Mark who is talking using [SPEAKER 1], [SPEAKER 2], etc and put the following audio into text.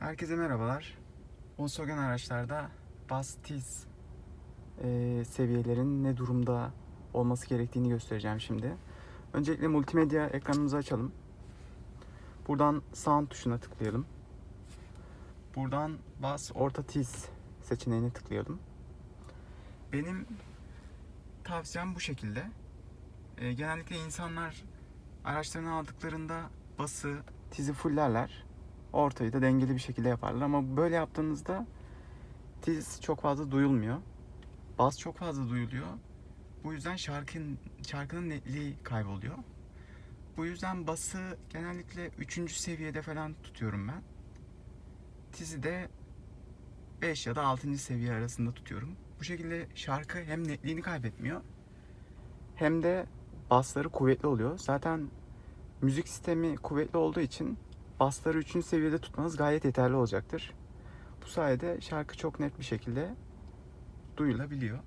[SPEAKER 1] Herkese merhabalar. Volkswagen araçlarda bas tiz eee, seviyelerin ne durumda olması gerektiğini göstereceğim şimdi. Öncelikle multimedya ekranımızı açalım. Buradan sound tuşuna tıklayalım. Buradan bas orta tiz seçeneğine tıklayalım. Benim tavsiyem bu şekilde. Eee, genellikle insanlar araçlarını aldıklarında bası, tizi fullerler ortayı da dengeli bir şekilde yaparlar ama böyle yaptığınızda tiz çok fazla duyulmuyor. Bas çok fazla duyuluyor. Bu yüzden şarkının şarkının netliği kayboluyor. Bu yüzden bası genellikle 3. seviyede falan tutuyorum ben. Tizi de 5 ya da 6. seviye arasında tutuyorum. Bu şekilde şarkı hem netliğini kaybetmiyor hem de basları kuvvetli oluyor. Zaten müzik sistemi kuvvetli olduğu için basları 3. seviyede tutmanız gayet yeterli olacaktır. Bu sayede şarkı çok net bir şekilde duyulabiliyor.